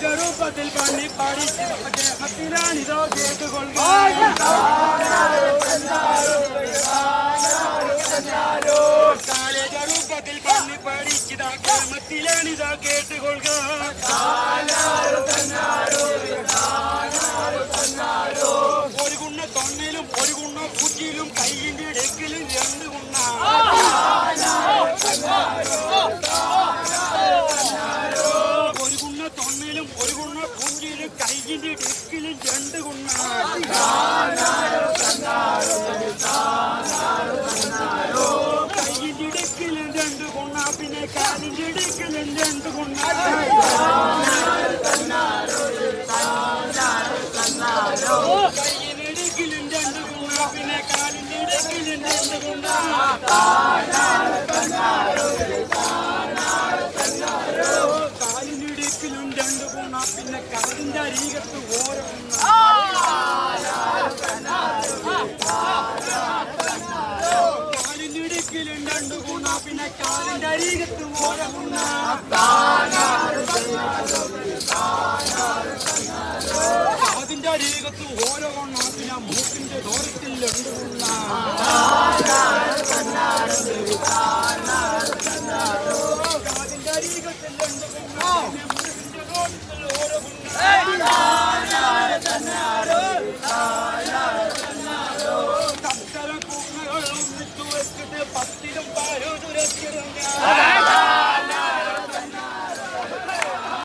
ரூபத்தில் பண்ணி பாடி சிவபட்டிரான் இதோ கேட்டுக் கொள்கிறோம் ரூபத்தில் பண்ணி பாடி சிதா கிராமத்திலே இதோ கேட்டுக் கொள்கிறோம் ഇടക്കിലും രണ്ട് ഇടക്കിലും രണ്ട് കൊണ്ണാ പിന്നെ കാലിന്റെ ഇടക്കിലും രണ്ട് കുണ്ണ കയ്യിനിടക്കിലും രണ്ട് കൊണ്ണാ പിന്നെ കാലിന്റെ ഇടക്കിലും രണ്ട് കുണ്ണ പിന്നെ കടലിന്റെ അരീകത്ത് ഓരോ കാലിനിടുക്കിലും രണ്ടു ഗുണ പിന്നെ കാലിന്റെ അരീകത്ത് ഓരോ ഗുണ അതിന്റെ അരീകത്ത് ഓരോ ഗുണ പിന്നെ മൂക്കിന്റെ ദൂരത്തിൽ രണ്ടു ഗുണ കാലിന്റെ അരീകത്തിൽ രണ്ടു ഗുണ